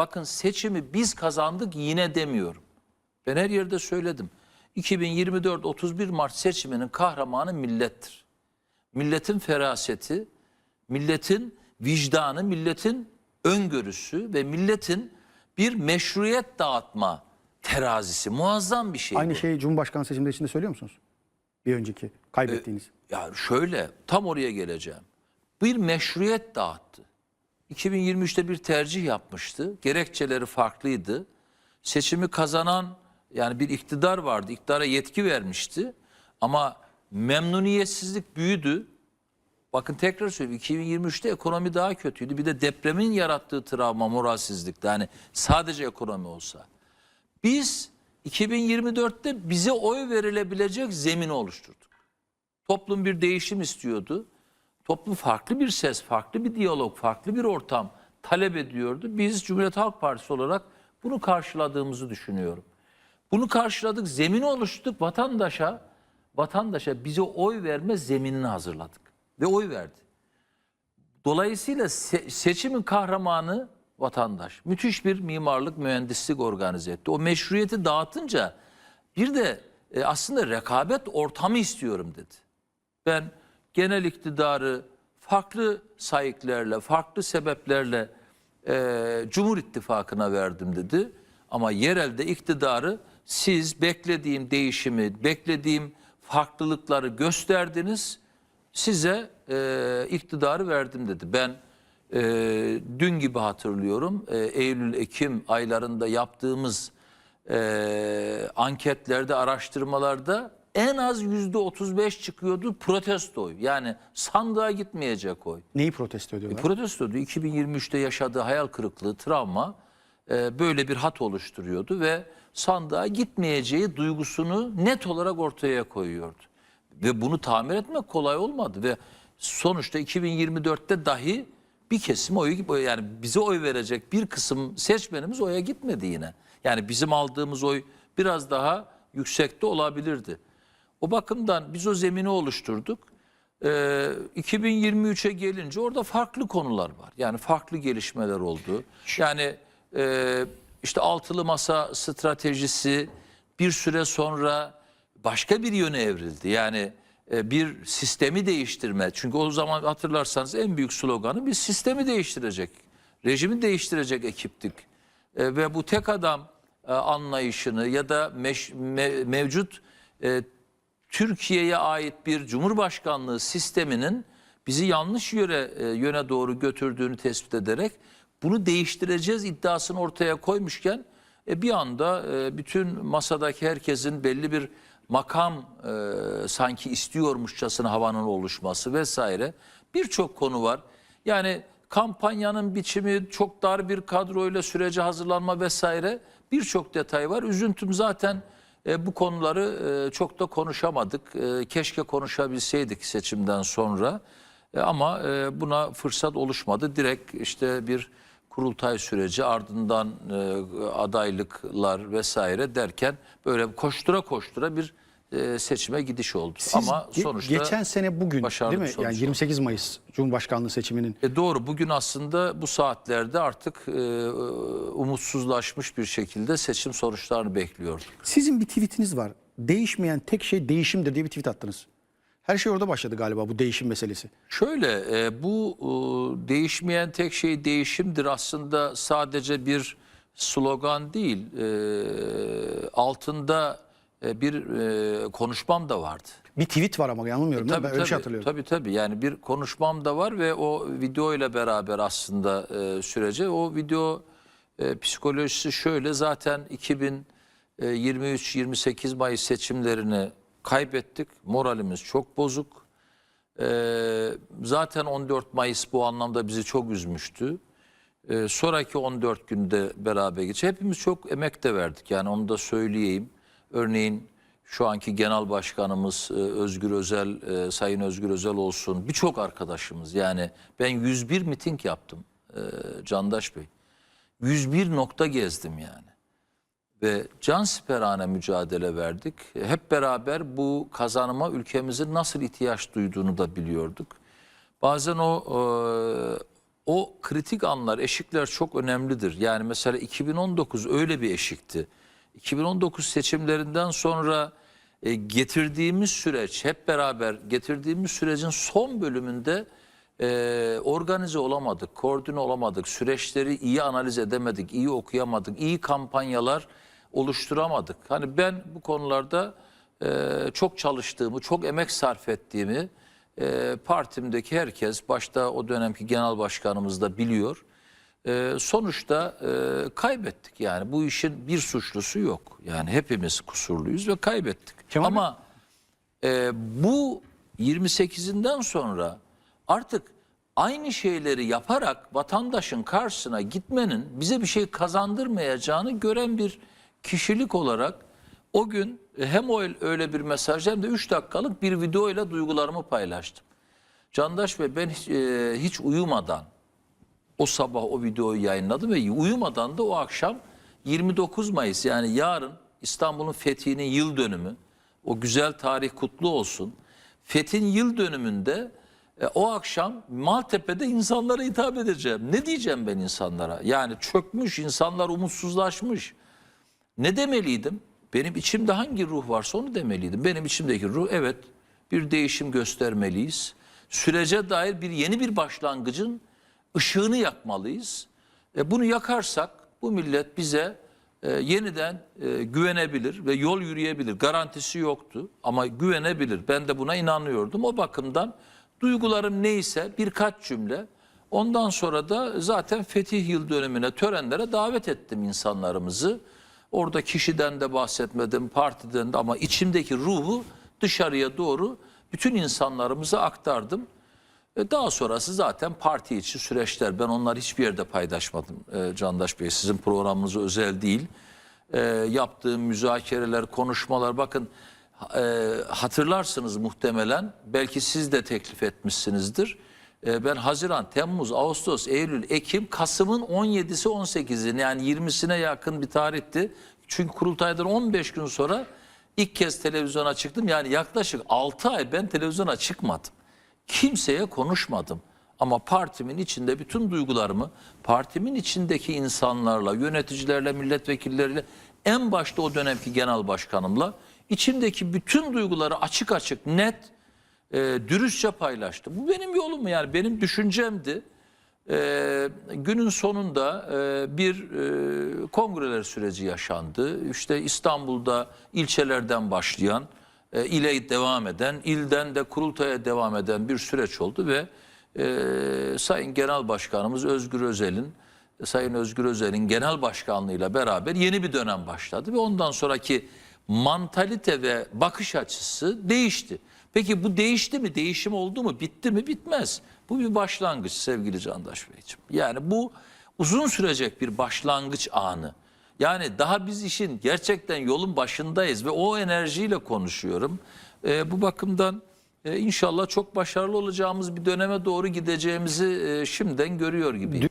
Bakın seçimi biz kazandık yine demiyorum. Ben her yerde söyledim. 2024 31 Mart seçiminin kahramanı millettir. Milletin feraseti, milletin vicdanı, milletin öngörüsü ve milletin bir meşruiyet dağıtma terazisi muazzam bir şey. Aynı bu. şeyi Cumhurbaşkanı seçimleri içinde söylüyor musunuz? Bir önceki kaybettiğiniz. Ya şöyle tam oraya geleceğim. Bir meşruiyet dağıttı. 2023'te bir tercih yapmıştı. Gerekçeleri farklıydı. Seçimi kazanan yani bir iktidar vardı. İktidara yetki vermişti. Ama memnuniyetsizlik büyüdü. Bakın tekrar söylüyorum 2023'te ekonomi daha kötüydü. Bir de depremin yarattığı travma, moralsizlik. Yani sadece ekonomi olsa. Biz 2024'te bize oy verilebilecek zemini oluşturduk. Toplum bir değişim istiyordu. Toplum farklı bir ses, farklı bir diyalog, farklı bir ortam talep ediyordu. Biz Cumhuriyet Halk Partisi olarak bunu karşıladığımızı düşünüyorum. Bunu karşıladık, zemini oluşturduk. Vatandaşa, vatandaşa bize oy verme zeminini hazırladık ve oy verdi. Dolayısıyla se- seçimin kahramanı vatandaş. Müthiş bir mimarlık, mühendislik organize etti. O meşruiyeti dağıtınca bir de e, aslında rekabet ortamı istiyorum dedi. Ben genel iktidarı farklı sayıklarla, farklı sebeplerle e, Cumhur İttifakı'na verdim dedi. Ama yerelde iktidarı siz beklediğim değişimi, beklediğim farklılıkları gösterdiniz. Size e, iktidarı verdim dedi. Ben e, dün gibi hatırlıyorum. E, Eylül-Ekim aylarında yaptığımız e, anketlerde, araştırmalarda en az yüzde 35 çıkıyordu protesto oy. Yani sandığa gitmeyecek oy. Neyi protesto ediyorlar? Protestodu 2023'te yaşadığı hayal kırıklığı, travma e, böyle bir hat oluşturuyordu ve sandığa gitmeyeceği duygusunu net olarak ortaya koyuyordu. Ve bunu tamir etmek kolay olmadı ve sonuçta 2024'te dahi bir kesim oyu yani bize oy verecek bir kısım seçmenimiz oya gitmedi yine. Yani bizim aldığımız oy biraz daha yüksekte olabilirdi. O bakımdan biz o zemini oluşturduk. Ee, 2023'e gelince orada farklı konular var. Yani farklı gelişmeler oldu. Yani e, işte altılı masa stratejisi bir süre sonra başka bir yöne evrildi. Yani e, bir sistemi değiştirme. Çünkü o zaman hatırlarsanız en büyük sloganı biz sistemi değiştirecek, rejimi değiştirecek ekiptik. E, ve bu tek adam e, anlayışını ya da meş- me- mevcut e, Türkiye'ye ait bir cumhurbaşkanlığı sisteminin bizi yanlış yöre, e, yöne doğru götürdüğünü tespit ederek bunu değiştireceğiz iddiasını ortaya koymuşken e, bir anda e, bütün masadaki herkesin belli bir makam e, sanki istiyormuşçasına havanın oluşması vesaire birçok konu var. Yani kampanyanın biçimi çok dar bir kadroyla sürece hazırlanma vesaire birçok detay var. Üzüntüm zaten e, bu konuları e, çok da konuşamadık. E, keşke konuşabilseydik seçimden sonra. E, ama e, buna fırsat oluşmadı. Direkt işte bir kurultay süreci ardından e, adaylıklar vesaire derken böyle koştura koştura bir e, seçime gidiş oldu. Siz ama ge- sonuçta geçen sene bugün değil mi? Yani oldu. 28 Mayıs Cumhurbaşkanlığı seçiminin E doğru bugün aslında bu saatlerde artık e, umutsuzlaşmış bir şekilde seçim sonuçlarını bekliyoruz. Sizin bir tweetiniz var. Değişmeyen tek şey değişimdir diye bir tweet attınız. Her şey orada başladı galiba bu değişim meselesi. Şöyle e, bu e, değişmeyen tek şey değişimdir aslında sadece bir slogan değil e, altında e, bir e, konuşmam da vardı. Bir tweet var ama yanılmıyorum değil mi? Ben öyle bir şey hatırlıyorum. Tabii tabii yani bir konuşmam da var ve o video ile beraber aslında e, sürece o video e, psikolojisi şöyle zaten 2023-28 Mayıs seçimlerini kaybettik. Moralimiz çok bozuk. E, zaten 14 Mayıs bu anlamda bizi çok üzmüştü. E, sonraki 14 günde beraber geç. Hepimiz çok emek de verdik yani onu da söyleyeyim. Örneğin şu anki genel başkanımız e, Özgür Özel, e, Sayın Özgür Özel olsun birçok arkadaşımız yani ben 101 miting yaptım e, Candaş Bey. 101 nokta gezdim yani. Ve can siperhane mücadele verdik. Hep beraber bu kazanıma ülkemizin nasıl ihtiyaç duyduğunu da biliyorduk. Bazen o o kritik anlar, eşikler çok önemlidir. Yani mesela 2019 öyle bir eşikti. 2019 seçimlerinden sonra e, getirdiğimiz süreç, hep beraber getirdiğimiz sürecin son bölümünde e, organize olamadık, koordine olamadık, süreçleri iyi analiz edemedik, iyi okuyamadık, iyi kampanyalar oluşturamadık. Hani ben bu konularda e, çok çalıştığımı, çok emek sarf ettiğimi e, partimdeki herkes, başta o dönemki genel başkanımız da biliyor. E, sonuçta e, kaybettik yani bu işin bir suçlusu yok. Yani hepimiz kusurluyuz ve kaybettik. Kemal Ama e, bu 28'inden sonra artık aynı şeyleri yaparak vatandaşın karşısına gitmenin bize bir şey kazandırmayacağını gören bir kişilik olarak o gün hem o öyle bir mesaj hem de 3 dakikalık bir video ile duygularımı paylaştım. Candaş Bey ben hiç, e, hiç uyumadan o sabah o videoyu yayınladım ve uyumadan da o akşam 29 Mayıs yani yarın İstanbul'un fethinin yıl dönümü. O güzel tarih kutlu olsun. Fethin yıl dönümünde e, o akşam Maltepe'de insanlara hitap edeceğim. Ne diyeceğim ben insanlara? Yani çökmüş, insanlar umutsuzlaşmış. Ne demeliydim? Benim içimde hangi ruh varsa onu demeliydim. Benim içimdeki ruh evet bir değişim göstermeliyiz. Sürece dair bir yeni bir başlangıcın ışığını yakmalıyız. E, bunu yakarsak bu millet bize e, yeniden e, güvenebilir ve yol yürüyebilir. Garantisi yoktu ama güvenebilir. Ben de buna inanıyordum. O bakımdan duygularım neyse birkaç cümle ondan sonra da zaten fetih yıl dönümüne törenlere davet ettim insanlarımızı. Orada kişiden de bahsetmedim, partiden de ama içimdeki ruhu dışarıya doğru bütün insanlarımıza aktardım. E, Daha sonrası zaten parti içi süreçler. Ben onları hiçbir yerde paylaşmadım e, Candaş Bey. Sizin programınız özel değil. E, yaptığım müzakereler, konuşmalar bakın e, hatırlarsınız muhtemelen. Belki siz de teklif etmişsinizdir. E, ben Haziran, Temmuz, Ağustos, Eylül, Ekim, Kasım'ın 17'si 18'i yani 20'sine yakın bir tarihti. Çünkü kurultaydan 15 gün sonra ilk kez televizyona çıktım. Yani yaklaşık 6 ay ben televizyona çıkmadım. Kimseye konuşmadım. Ama partimin içinde bütün duygularımı partimin içindeki insanlarla, yöneticilerle, milletvekilleriyle en başta o dönemki genel başkanımla içimdeki bütün duyguları açık açık, net, e, dürüstçe paylaştım. Bu benim yolum yani benim düşüncemdi. E, günün sonunda e, bir e, kongreler süreci yaşandı. İşte İstanbul'da ilçelerden başlayan, e, ile devam eden, ilden de kurultaya devam eden bir süreç oldu ve e, Sayın Genel Başkanımız Özgür Özel'in Sayın Özgür Özel'in genel başkanlığıyla beraber yeni bir dönem başladı ve ondan sonraki mantalite ve bakış açısı değişti. Peki bu değişti mi? Değişim oldu mu? Bitti mi? Bitmez. Bu bir başlangıç sevgili Candaş Beyciğim. Yani bu uzun sürecek bir başlangıç anı. Yani daha biz işin gerçekten yolun başındayız ve o enerjiyle konuşuyorum. Ee, bu bakımdan e, inşallah çok başarılı olacağımız bir döneme doğru gideceğimizi e, şimdiden görüyor gibiyim.